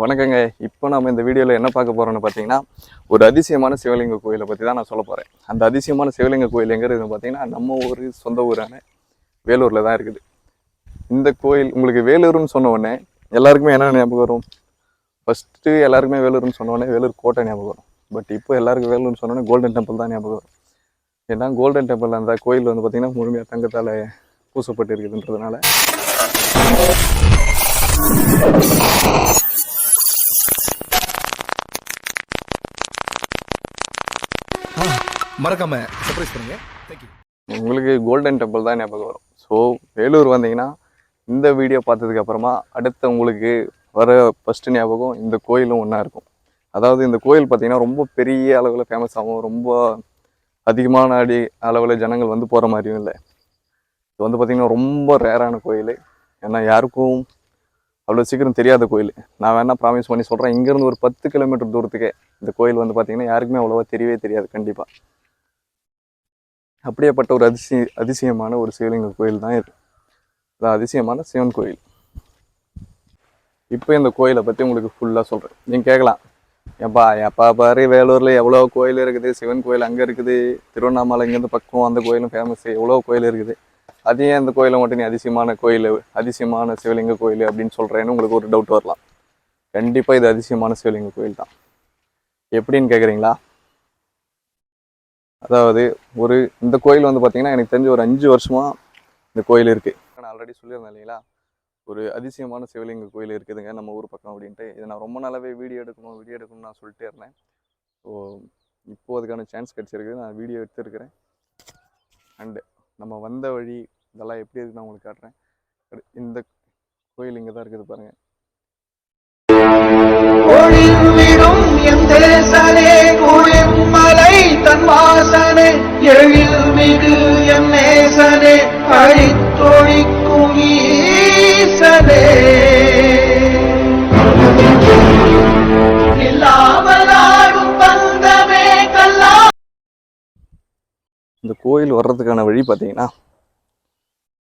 வணக்கங்க. இப்போ நம்ம இந்த வீடியோவில் என்ன பார்க்க போகிறோம்னு பார்த்தீங்கன்னா ஒரு அதிசயமான சிவலிங்க கோயிலை பற்றி தான் நான் சொல்ல போகிறேன் அந்த அதிசயமான சிவலிங்க கோயில் எங்கே இருக்குதுன்னு பார்த்தீங்கன்னா நம்ம ஊர் சொந்த ஊரான வேலூரில் தான் இருக்குது. இந்த கோயில் உங்களுக்கு வேலூர்னு சொன்ன உடனே எல்லாருக்குமே என்ன ஞாபகம் வரும்? ஃபஸ்ட்டு எல்லாருக்குமே வேலூர்னு சொன்ன உடனே வேலூர் கோட்டை ஞாபகம் வரும். பட் இப்போ எல்லாருக்கும் வேலூர்னு சொன்னோடனே கோல்டன் டெம்பிள் தான் ஞாபகம் வரும். ஏன்னா கோல்டன் டெம்பிள் அந்த கோயில் வந்து பார்த்திங்கன்னா முழுமையாக தங்கத்தால் பூசப்பட்டு இருக்குதுன்றதுனால மறக்காம சர்ப்ரைஸ் பண்ணுங்க. தேங்க்யூ உங்களுக்கு கோல்டன் டெம்பிள் தான் ஞாபகம் வரும். ஸோ வேலூர் வந்தீங்கன்னா இந்த வீடியோ பார்த்ததுக்கு அப்புறமா அடுத்து உங்களுக்கு வர ஃபஸ்ட்டு ஞாபகம் இந்த கோயிலும் ஒன்றா இருக்கும். அதாவது இந்த கோயில் பார்த்தீங்கன்னா ரொம்ப பெரிய அளவில் ஃபேமஸ் ஆகும் ரொம்ப அதிகமான அடி அளவில் ஜனங்கள் வந்து போகிற மாதிரியும் இல்லை. இது வந்து பார்த்திங்கன்னா ரொம்ப ரேரான கோயில். ஏன்னா யாருக்கும் அவ்வளோ சீக்கிரம் தெரியாத கோயில். நான் வேணால் ப்ராமிஸ் பண்ணி சொல்கிறேன் இங்கேருந்து ஒரு பத்து கிலோமீட்டர் தூரத்துக்கே இந்த கோயில் வந்து பார்த்திங்கன்னா யாருக்குமே அவ்வளோவா தெரியவே தெரியாது கண்டிப்பாக அப்படியேப்பட்ட ஒரு அதிசய அதிசயமான ஒரு சிவலிங்க கோயில் தான் இது. அதான் அதிசயமான சிவன் கோயில். இப்போ இந்த கோயிலை பற்றி உங்களுக்கு ஃபுல்லாக சொல்கிறேன் நீங்கள் கேட்கலாம். ஏப்பா எப்பா பாரு வேலூரில் எவ்வளோ கோயில் இருக்குது சிவன் கோயில் அங்கே இருக்குது திருவண்ணாமலை இங்கேருந்து பக்கம் அந்த கோயிலும் ஃபேமஸ் எவ்வளோ கோயில் இருக்குது. அது ஏன் இந்த கோயிலை மட்டும் நீ அதிசயமான கோயில் அதிசயமான சிவலிங்க கோயில் அப்படின்னு சொல்கிறேன்னு உங்களுக்கு ஒரு டவுட் வரலாம். கண்டிப்பாக இது அதிசயமான சிவலிங்க கோயில் தான் எப்படின்னு கேட்குறீங்களா அதாவது ஒரு இந்த கோயில் வந்து பார்த்தீங்கன்னா எனக்கு தெரிஞ்ச ஒரு அஞ்சு வருஷமா இந்த கோயில் இருக்கு. நான் ஆல்ரெடி சொல்லியிருந்தேன் இல்லைங்களா? ஒரு அதிசயமான சிவலிங்க கோயில் இருக்குதுங்க நம்ம ஊர் பக்கம் அப்படின்ட்டு. இதை நான் ரொம்ப நாளாவே வீடியோ எடுக்கணும் வீடியோ எடுக்கணும்னு நான் சொல்லிட்டே இருந்தேன். ஸோ இப்போ அதுக்கான சான்ஸ் கிடச்சிருக்கு நான் வீடியோ எடுத்துருக்கிறேன். அண்டு நம்ம வந்த வழி இதெல்லாம் எப்படி இருக்குன்னு நான் உங்களுக்கு காட்டுறேன். இந்த கோயில் இங்கே தான் இருக்குது பாருங்கள் ஒளிர்விடும் எந்த வாசனே எழில் மிகு என் நேசனே அழித்தொழிக்கும் ஈசனே இந்த கோயில் வர்றதுக்கான வழி பார்த்தீங்கன்னா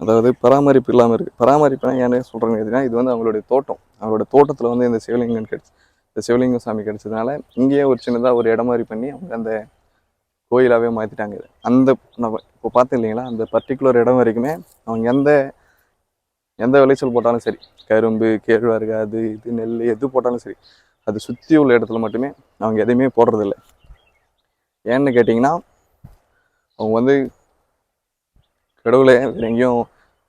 அதாவது பராமரிப்பு இல்லாமல் இருக்குது பராமரிப்புனா ஏன்னு சொல்கிறேன்னு கேட்டீங்கன்னா இது வந்து அவங்களுடைய தோட்டம். அவங்களோட தோட்டத்தில் வந்து இந்த சிவலிங்கம் கிடச்சி இந்த சிவலிங்கம் சாமி கிடச்சதுனால இங்கேயே ஒரு சின்னதாக ஒரு இடம் மாதிரி பண்ணி அவங்க அந்த கோயிலாகவே மாற்றிட்டாங்க இது. அந்த நம்ம இப்போ பார்த்தோம் இல்லைங்களா அந்த பர்டிகுலர் இடம் வரைக்குமே அவங்க எந்த எந்த விளைச்சல் போட்டாலும் சரி கரும்பு கேழ்வரகு அது இது நெல் எது போட்டாலும் சரி அது சுற்றி உள்ள இடத்துல மட்டுமே அவங்க எதையுமே போடுறதில்ல. ஏன்னு கேட்டிங்கன்னா அவங்க வந்து கடவுளை வேறு எங்கேயும்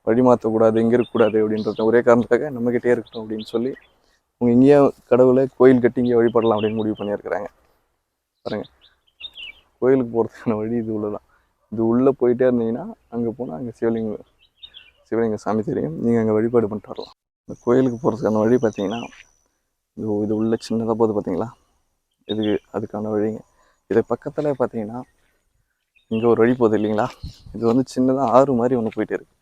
வழி மாற்றக்கூடாது இருக்கக்கூடாது அப்படின்றத ஒரே காரணத்துக்காக நம்மக்கிட்டே இருக்கட்டும் அப்படின்னு சொல்லி அவங்க இங்கேயே கடவுளை கோயில் கட்டி இங்கே வழிபடலாம் அப்படின்னு முடிவு பண்ணியிருக்கிறாங்க. பாருங்கள் கோயிலுக்கு போகிறதுக்கான வழி இது உள்ளதான். இது உள்ளே போயிட்டே இருந்தீங்கன்னா அங்கே போனால் அங்கே சிவலிங்க சிவலிங்க சாமி தெரியும். நீங்கள் அங்கே வழிபாடு பண்ணிட்டு வரலாம். இந்த கோயிலுக்கு போகிறதுக்கான வழி பார்த்தீங்கன்னா இது இது உள்ள சின்னதாக போகுது பார்த்தீங்களா? இதுக்கு அதுக்கான வழிங்க. இது பக்கத்தில் பார்த்தீங்கன்னா இங்கே ஒரு வழி போகுது இல்லைங்களா? இது வந்து சின்னதாக ஆறு மாதிரி ஒன்று போயிட்டு இருக்கு.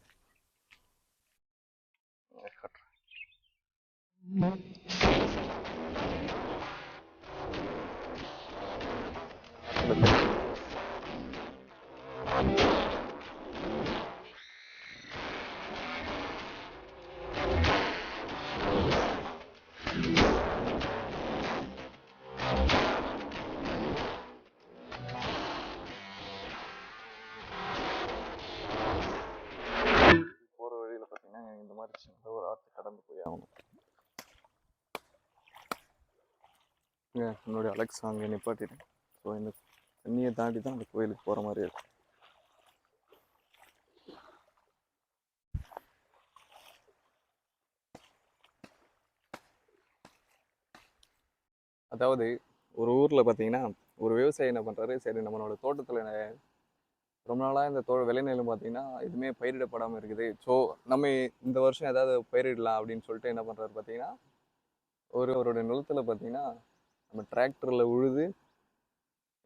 போகிற போய் என்னுடைய அலெக்ஸ் அங்கே நிப்பாட்டிட்டேன் ஸோ இந்த தண்ணியை தாண்டி தான் அந்த கோயிலுக்கு போகிற மாதிரி இருக்கும் அதாவது ஒரு ஊரில் பார்த்தீங்கன்னா ஒரு விவசாயி என்ன பண்ணுறாரு சரி நம்மளோட தோட்டத்தில் ரொம்ப நாளாக இந்த தோ விளைநிலம் பார்த்தீங்கன்னா எதுவுமே பயிரிடப்படாமல் இருக்குது. ஸோ நம்ம இந்த வருஷம் ஏதாவது பயிரிடலாம் அப்படின்னு சொல்லிட்டு என்ன பண்ணுறாரு பார்த்தீங்கன்னா ஒரு அவருடைய நிலத்தில் பார்த்தீங்கன்னா நம்ம டிராக்டரில் உழுது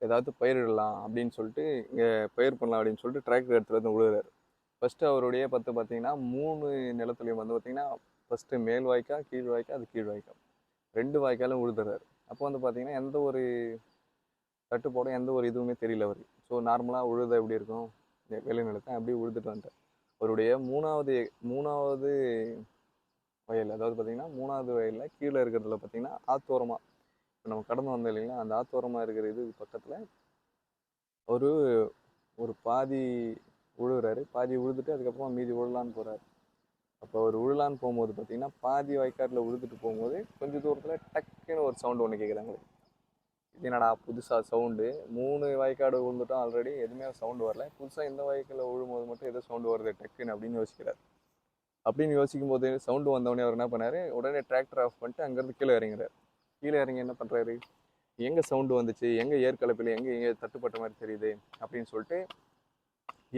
ஏதாவது பயிரிடலாம் அப்படின்னு சொல்லிட்டு இங்கே பயிர் பண்ணலாம் அப்படின்னு சொல்லிட்டு டிராக்டர் எடுத்துகிட்டு வந்து உழுகிறாரு ஃபஸ்ட்டு அவருடைய பத்து பார்த்தீங்கன்னா மூணு நிலத்துலையும் வந்து பார்த்தீங்கன்னா ஃபஸ்ட்டு மேல் வாய்க்கா கீழ் வாய்க்கா அது கீழ் வாய்க்கா. ரெண்டு வாய்க்காலும் உழுதுறாரு. அப்போ வந்து பார்த்தீங்கன்னா எந்த ஒரு தட்டுப்பாடும் எந்த ஒரு இதுவுமே தெரியல அவருக்கு. ஸோ நார்மலாக உழுத எப்படி இருக்கும்? விளைநிலத்தை அப்படியே உழுதுட்டு வந்துட்டேன். அவருடைய மூணாவது மூணாவது வயல் அதாவது பார்த்தீங்கன்னா மூணாவது வயலில் கீழே இருக்கிறதுல பார்த்தீங்கன்னா ஆத்தோரமாக இப்போ நம்ம கடந்து வந்தோம் இல்லைங்களா அந்த ஆத்தோரமாக இருக்கிற இது பக்கத்தில் ஒரு ஒரு பாதி உழுகிறாரு பாதி உழுதுட்டு அதுக்கப்புறமா மீதி உழலான்னு போகிறாரு அப்போ அவர் உழலான்னு போகும்போது பார்த்தீங்கன்னா பாதி வயக்காட்டில் உழுதுட்டு போகும்போது கொஞ்சம் தூரத்தில் டக்குன்னு ஒரு சவுண்டு ஒன்று கேட்குறாங்களே என்னடா புதுசாக சவுண்டு? மூணு வாய்க்காடு விழுந்துட்டோம் ஆல்ரெடி எதுவுமே சவுண்டு வரல. புதுசாக இந்த வாய்க்கில் விழும்போது மட்டும் எதோ சவுண்டு வருது டக்குன்னு அப்படின்னு யோசிக்கிறார். அப்படின்னு யோசிக்கும் போது சவுண்டு வந்தவொடனே அவர் என்ன பண்ணார்? உடனே டிராக்டர் ஆஃப் பண்ணிட்டு அங்கேருந்து கீழே இறங்குறாரு. கீழே இறங்கி என்ன பண்ணுறாரு எங்கே சவுண்டு வந்துச்சு? எங்கே ஏற்கலப்பில் எங்கே எங்கே தட்டுப்பட்ட மாதிரி தெரியுது? அப்படின்னு சொல்லிட்டு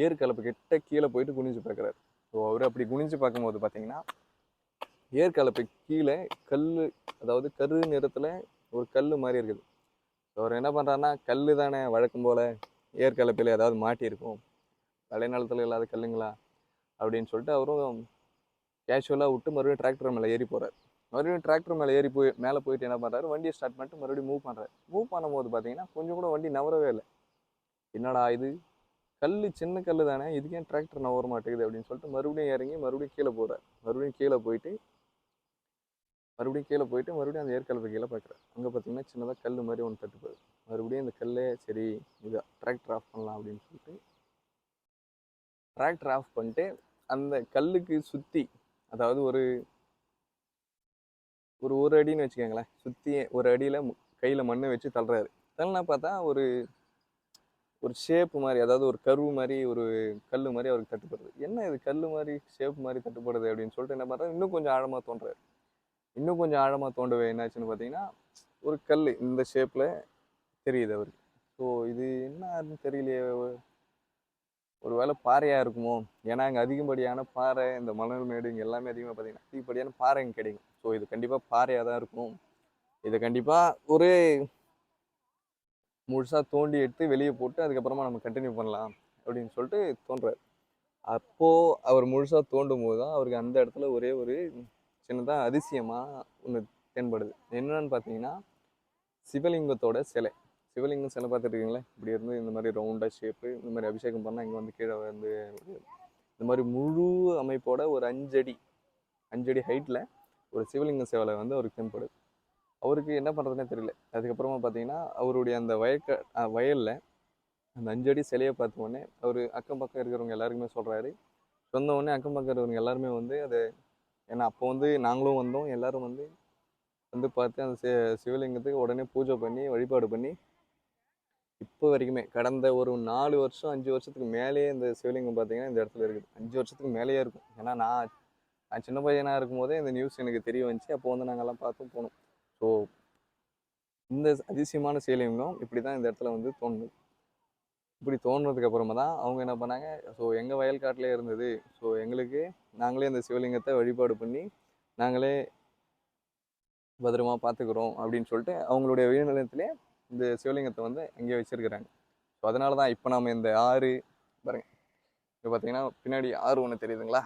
ஏற்கலப்பு கிட்ட கீழே போயிட்டு குனிஞ்சு பார்க்குறாரு. ஸோ அவர் அப்படி குனிஞ்சு பார்க்கும்போது பார்த்தீங்கன்னா ஏற்கலப்பு கீழே கல் அதாவது கரு நிறத்தில் ஒரு கல் மாதிரி இருக்குது. அவர் என்ன பண்ணுறாருன்னா கல் தானே வழக்கம் போல் ஏற்கலப்பில் ஏதாவது மாட்டியிருக்கும். விளைநிலத்தில் இல்லாத கல்லுங்களா? அப்படின்னு சொல்லிட்டு அவரும் கேஷுவலாக விட்டு மறுபடியும் டிராக்டர் மேலே ஏறி போகிறார் மறுபடியும் டிராக்டர் மேலே ஏறி போய் மேலே போயிட்டு என்ன பண்ணுறாரு வண்டியை ஸ்டார்ட் பண்ணிட்டு மறுபடியும் மூவ் பண்ணுறாரு மூவ் பண்ணும்போது பார்த்தீங்கன்னா கொஞ்சம் கூட வண்டி நவரவே இல்லை. என்னடா இது? கல் சின்ன கல் தானே இதுக்கே டிராக்டர் நவர மாட்டேங்குது? அப்படின்னு சொல்லிட்டு மறுபடியும் இறங்கி மறுபடியும் கீழே போகிறார் மறுபடியும் கீழே போயிட்டு மறுபடியும் கீழே போயிட்டு மறுபடியும் அந்த ஏற்கலப்பு கீழே பார்க்குறேன் அங்கே பார்த்தீங்கன்னா சின்னதாக கல் மாதிரி ஒன்று தட்டுப்படுது மறுபடியும் இந்த கல்லே சரி இது டிராக்டர் ஆஃப் பண்ணலாம் அப்படின்னு சொல்லிட்டு டிராக்டர் ஆஃப் பண்ணிட்டு அந்த கல்லுக்கு சுற்றி அதாவது ஒரு ஒரு ஒரு அடின்னு வச்சுக்கோங்களேன் சுற்றி ஒரு அடியில் கையில் மண்ணை வச்சு தள்ளுறாரு. தள்ளினா பார்த்தா ஒரு ஒரு ஷேப் மாதிரி அதாவது ஒரு கருவு மாதிரி ஒரு கல் மாதிரி அவருக்கு தட்டுப்படுது. என்ன இது கல் மாதிரி ஷேப் மாதிரி தட்டுப்படுது அப்படின்னு சொல்லிட்டு என்ன பண்ணுறாரு இன்னும் கொஞ்சம் ஆழமாக தோன்றாரு. இன்னும் கொஞ்சம் ஆழமாக தோண்டவே என்னாச்சுன்னு பார்த்தீங்கன்னா ஒரு கல் இந்த ஷேப்பில் தெரியுது அவருக்கு. ஸோ இது என்ன தெரியலையே. ஒரு வேளை பாறையாக இருக்குமோ? ஏன்னா இங்கே அதிகப்படியான பாறை இந்த மணல் மேடு இங்கே எல்லாமே அதிகமாக பார்த்தீங்கன்னா அதிகப்படியான பாறை இங்கே கிடைக்கும். ஸோ இது கண்டிப்பாக பாறையாக தான் இருக்கும். இதை கண்டிப்பாக ஒரு முழுசாக தோண்டி எடுத்து வெளியே போட்டு அதுக்கப்புறமா நம்ம கண்டினியூ பண்ணலாம் அப்படின்னு சொல்லிட்டு தோன்றார். அப்போது அவர் முழுசாக தோண்டும் போது தான் அவருக்கு அந்த இடத்துல ஒரே ஒரு சின்னதாக அதிசயமாக ஒன்று தென்படுது. என்னென்னு பார்த்தீங்கன்னா சிவலிங்கத்தோட சிலை. சிவலிங்கம் சிலை பார்த்துருக்கீங்களே? இப்படி இருந்து இந்த மாதிரி ரவுண்டாக ஷேப்பு இந்த மாதிரி அபிஷேகம் பண்ணால் இங்கே வந்து கீழே வந்து இந்த மாதிரி முழு அமைப்போட ஒரு அஞ்சடி அஞ்சடி ஹைட்டில் ஒரு சிவலிங்க சேவலை வந்து அவருக்கு தென்படுது. அவருக்கு என்ன பண்ணுறதுனே தெரியல. அதுக்கப்புறமா பார்த்தீங்கன்னா அவருடைய அந்த வயக்க வயலில் அந்த அஞ்சடி சிலையை பார்த்த உடனே அவர் அக்கம் பக்கம் இருக்கிறவங்க எல்லாருக்குமே சொல்கிறாரு சொன்ன உடனே அக்கம் பக்கம் இருக்கிறவங்க எல்லாருமே வந்து அதை ஏன்னா அப்போ வந்து நாங்களும் வந்தோம். எல்லாரும் வந்து வந்து பார்த்து அந்த சிவலிங்கத்துக்கு உடனே பூஜை பண்ணி வழிபாடு பண்ணி இப்போ வரைக்குமே கடந்த ஒரு நாலு வருஷம் அஞ்சு வருஷத்துக்கு மேலேயே இந்த சிவலிங்கம் பார்த்தீங்கன்னா இந்த இடத்துல இருக்குது. அஞ்சு வருஷத்துக்கு மேலேயே இருக்கும். ஏன்னா நான் நான் சின்ன பையனாக இருக்கும்போதே இந்த நியூஸ் எனக்கு தெரிய வந்துச்சு. அப்போ வந்து நாங்கள்லாம் பார்த்து போனோம். ஸோ இந்த அதிசயமான சிவலிங்கம் இப்படி தான் இந்த இடத்துல வந்து தோணுது இப்படி தோன்றதுக்கு அப்புறமா தான் அவங்க என்ன பண்ணாங்க ஸோ எங்கள் வயல்காட்டிலே இருந்தது. ஸோ எங்களுக்கு நாங்களே இந்த சிவலிங்கத்தை வழிபாடு பண்ணி நாங்களே பத்திரமா பார்த்துக்குறோம் அப்படின்னு சொல்லிட்டு அவங்களுடைய உயிரினத்திலே இந்த சிவலிங்கத்தை வந்து அங்கேயே வச்சிருக்கிறாங்க. ஸோ அதனால தான் இப்போ நம்ம இந்த ஆறு பாருங்க. இப்போ பார்த்தீங்கன்னா பின்னாடி ஆறு ஒன்று தெரியுதுங்களா?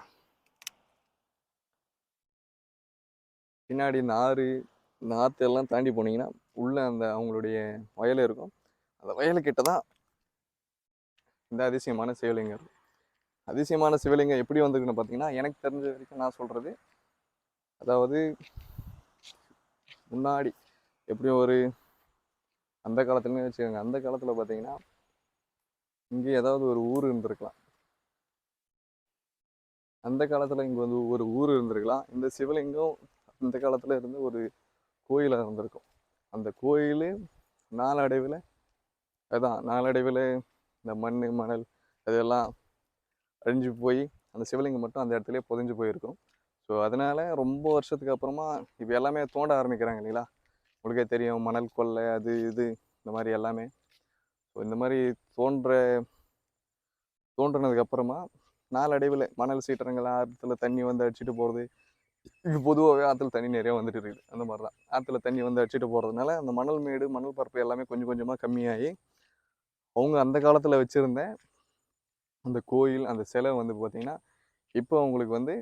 பின்னாடி இந்த ஆறு நாற்று எல்லாம் தாண்டி போனீங்கன்னா உள்ளே அந்த அவங்களுடைய வயல் இருக்கும். அந்த வயலுக்கிட்ட தான் இந்த அதிசயமான சிவலிங்கம். அதிசயமான சிவலிங்கம் எப்படி வந்திருக்குன்னு பார்த்தீங்கன்னா எனக்கு தெரிஞ்ச வரைக்கும் நான் சொல்கிறது அதாவது முன்னாடி எப்படியும் ஒரு அந்த காலத்துலன்னு வச்சுக்கோங்க அந்த காலத்தில் பார்த்தீங்கன்னா இங்கே ஏதாவது ஒரு ஊர் இருந்திருக்கலாம். அந்த காலத்தில் இங்கே வந்து ஒரு ஊர் இருந்திருக்கலாம். இந்த சிவலிங்கம் அந்த காலத்தில் இருந்து ஒரு கோயிலாக இருந்திருக்கும். அந்த கோயில் நாளடைவில் அதான் நாளடைவில் இந்த மண் மணல் அதெல்லாம் அழிஞ்சு போய் அந்த சிவலிங்கம் மட்டும் அந்த இடத்துல புதைஞ்சு போயிருக்கும். ஸோ அதனால ரொம்ப வருஷத்துக்கு அப்புறமா இப்போ எல்லாமே தோண்ட ஆரம்பிக்கிறாங்க இல்லைங்களா? உங்களுக்கே தெரியும் மணல் கொள்ளை அது இது இந்த மாதிரி எல்லாமே. ஸோ இந்த மாதிரி தோன்ற தோன்றினதுக்கப்புறமா நாளடைவில் மணல் சீற்றங்கள் ஆற்றுல தண்ணி வந்து அடிச்சுட்டு போகிறது இது பொதுவாகவே ஆற்றுல தண்ணி நிறையா வந்துட்டு இருக்குது. அந்த மாதிரி தான் ஆற்றுல தண்ணி வந்து அடிச்சுட்டு போகிறதுனால அந்த மணல் மேடு மணல் பரப்பு எல்லாமே கொஞ்சம் கொஞ்சமாக கம்மியாகி அவங்க அந்த காலத்தில் வச்சுருந்த அந்த கோயில் அந்த சிலை வந்து பார்த்திங்கன்னா இப்போ அவங்களுக்கு வந்து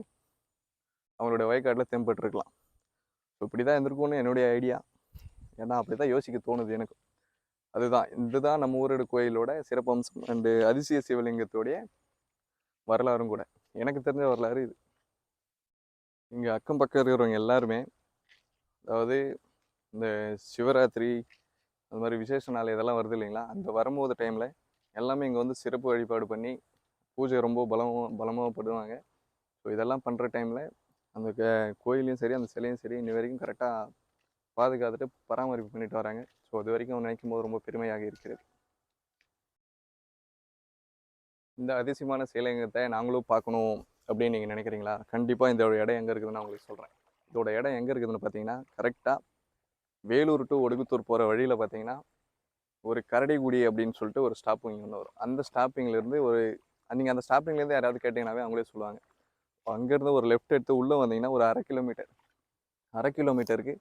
அவங்களோட வயக்காட்டில் தென்பட்டுருக்கலாம். ஸோ இப்படி தான் இருந்திருக்கும்னு என்னுடைய ஐடியா ஏன்னா அப்படி தான் யோசிக்க தோணுது எனக்கு. அதுதான். இதுதான் நம்ம ஊரோட கோயிலோட சிறப்பம்சம் அண்டு அதிசய சிவலிங்கத்தோடைய வரலாறும் கூட. எனக்கு தெரிஞ்ச வரலாறு இது. இங்கே அக்கம் பக்கம் இருக்கிறவங்க எல்லாருமே அதாவது இந்த சிவராத்திரி அது மாதிரி விசேஷ நாள் இதெல்லாம் வருது இல்லைங்களா? அந்த வரும்போது டைமில் எல்லாமே இங்கே வந்து சிறப்பு வழிபாடு பண்ணி பூஜை ரொம்ப பலமாக பலமாக படுவாங்க ஸோ இதெல்லாம் பண்ணுற டைமில் அந்த க- கோயிலையும் சரி அந்த சிலையும் சரி இன்ன வரைக்கும் கரெக்டாக பாதுகாத்துட்டு பராமரிப்பு பண்ணிட்டு வராங்க. ஸோ அது வரைக்கும் நினைக்கும் போது ரொம்ப பெருமையாக இருக்கிறது. இந்த அதிசயமான சிலைங்கத்தை நாங்களும் பார்க்கணும் அப்படின்னு நீங்கள் நினைக்கிறீங்களா? கண்டிப்பாக இந்த இடம் எங்கே இருக்குதுன்னு நான் உங்களுக்கு சொல்கிறேன் இதோட இடம் எங்கே இருக்குதுன்னு பார்த்தீங்கன்னா கரெக்டாக வேலூர் டு ஒடுகுத்தூர் போகிற வழியில் பார்த்தீங்கன்னா ஒரு கரடிகுடி அப்படின்னு சொல்லிட்டு ஒரு ஸ்டாப்பிங் ஒன்று வரும். அந்த ஸ்டாப்பிங்லேருந்து ஒரு நீங்கள் அந்த ஸ்டாப்பிங்லேருந்து யாராவது கேட்டிங்கனாவே அவங்களே சொல்லுவாங்க. அங்கேருந்து ஒரு லெஃப்ட் எடுத்து உள்ளே வந்தீங்கன்னா ஒரு அரை கிலோமீட்டர் அரை கிலோமீட்டருக்கு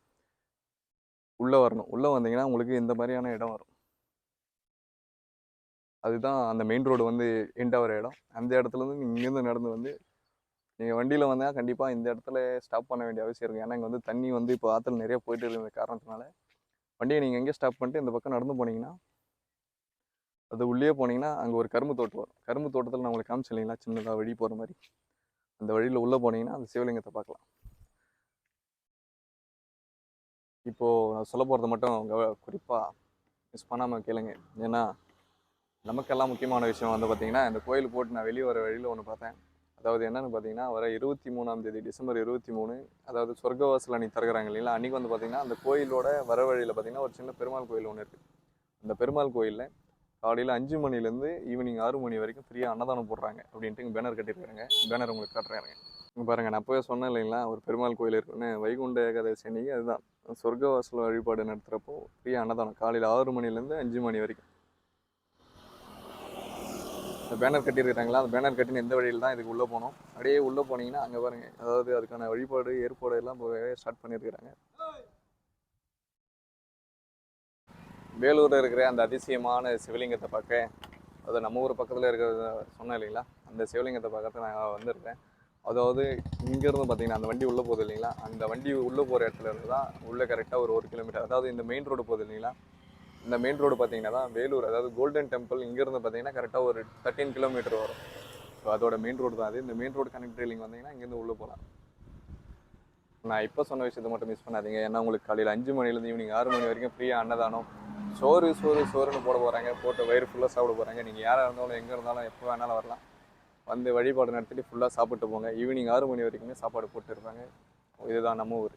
உள்ளே வரணும். உள்ளே வந்தீங்கன்னா உங்களுக்கு இந்த மாதிரியான இடம் வரும். அதுதான் அந்த மெயின் ரோடு வந்து எண்ட் ஆகிற இடம். அந்த இடத்துலேருந்து நீங்கள் இங்கேருந்து நடந்து வந்து நீங்கள் வண்டியில் வந்தால் கண்டிப்பாக இந்த இடத்துல ஸ்டாப் பண்ண வேண்டிய அவசியம் இருக்குது ஏன்னா இங்கே வந்து தண்ணி வந்து இப்போ ஆற்றுல நிறைய போயிட்டு இருக்கிற காரணத்தினால. வண்டியை நீங்கள் எங்கே ஸ்டாப் பண்ணிட்டு இந்த பக்கம் நடந்து போனீங்கன்னா அது உள்ளே போனீங்கன்னா அங்கே ஒரு கரும்பு தோட்டம் வரும். கரும்பு தோட்டத்தில் நான் உங்களுக்கு காமிச்சு இல்லைங்களா? சின்னதாக வழி போகிற மாதிரி. அந்த வழியில் உள்ளே போனீங்கன்னா அந்த சிவலிங்கத்தை பார்க்கலாம். இப்போது நான் சொல்ல போகிறத மட்டும் கவ குறிப்பாக மிஸ் பண்ணாமல் கேளுங்க. ஏன்னா நமக்கெல்லாம் முக்கியமான விஷயம் வந்து பார்த்தீங்கன்னா இந்த கோயில் போட்டு நான் வெளியே வர வழியில் ஒன்று பார்த்தேன். அதாவது என்னன்னு பார்த்தீங்கன்னா வர இருபத்தி மூணாம் தேதி டிசம்பர் இருபத்தி மூணு அதாவது சொர்க்கவாசல் அன்னைக்கு திறக்கிறாங்க இல்லைங்களா? அன்றைக்கி வந்து பார்த்தீங்கன்னா அந்த கோயிலோட வர வழியில் பார்த்தீங்கன்னா ஒரு சின்ன பெருமாள் கோயில் ஒன்று இருக்குது அந்த பெருமாள் கோயிலில் காலையில் அஞ்சு மணிலேருந்து ஈவினிங் ஆறு மணி வரைக்கும் ஃப்ரீயாக அன்னதானம் போடுறாங்க அப்படின்ட்டு இங்கே பேனர் கட்டியிருக்காங்க. பேனர் உங்களுக்கு காட்டுறாங்க இங்கே பாருங்கள் நான் அப்போவே சொன்னேன் இல்லைங்களா ஒரு பெருமாள் கோயில் இருக்குன்னு வைகுண்ட ஏகாதசி அன்னைக்கு அதுதான். சொர்க்கவாசல் வழிபாடு நடத்துகிறப்போ ஃப்ரீயாக அன்னதானம் காலையில் ஆறு மணிலேருந்து அஞ்சு மணி வரைக்கும். இந்த பேனர் கட்டியிருக்காங்களா? அந்த பேனர் கட்டின எந்த வழியில் தான் இதுக்கு உள்ளே போனோம்? அப்படியே உள்ளே போனீங்கன்னா அங்கே பாருங்க. அதாவது அதுக்கான வழிபாடு ஏற்பாடு எல்லாம் ஸ்டார்ட் பண்ணியிருக்கிறாங்க. வேலூரில் இருக்கிற அந்த அதிசயமான சிவலிங்கத்தை பார்க்க அது நம்ம ஊர் பக்கத்தில் இருக்கிறத சொன்னேன் இல்லைங்களா? அந்த சிவலிங்கத்தை பார்க்கறதுக்கு நான் வந்திருக்கேன். அதாவது இங்கேருந்து பார்த்தீங்கன்னா அந்த வண்டி உள்ளே போகுது இல்லைங்களா? அந்த வண்டி உள்ளே போகிற இடத்துல இருந்து தான் உள்ளே கரெக்டாக ஒரு ஒரு கிலோமீட்டர் அதாவது இந்த மெயின் ரோடு போகுது இல்லைங்களா? இந்த மெயின் ரோடு பார்த்தீங்கன்னா தான் வேலூர் அதாவது கோல்டன் டெம்பிள் இங்கேருந்து பார்த்தீங்கன்னா கரெக்டாக ஒரு தேர்ட்டீன் கிலோமீட்டர் வரும். ஸோ அதோட மெயின் ரோடு தான் அது. இந்த மெயின் ரோடு கனெக்ட் ரயிலிங் வந்தீங்கன்னா இங்கேருந்து உள்ளே போகலாம். நான் இப்போ சொன்ன விஷயத்தை மட்டும் மிஸ் பண்ணாதீங்க. ஏன்னா உங்களுக்கு காலையில் அஞ்சு மணிலேருந்து ஈவினிங் ஆறு மணி வரைக்கும் ஃப்ரீயாக அன்னதானம். சோறு சோறு சோறுன்னு போட போகிறாங்க போட்டு வயிறு ஃபுல்லாக சாப்பிட போகிறாங்க நீங்கள் யாராக இருந்தாலும் எங்கே இருந்தாலும் எப்போ வேணாலும் வரலாம். வந்து வழிபாடு நடத்திட்டு ஃபுல்லாக சாப்பிட்டு போங்க. ஈவினிங் ஆறு மணி வரைக்குமே சாப்பாடு போட்டு இருப்பாங்க. இதுதான் நம்ம ஊர்.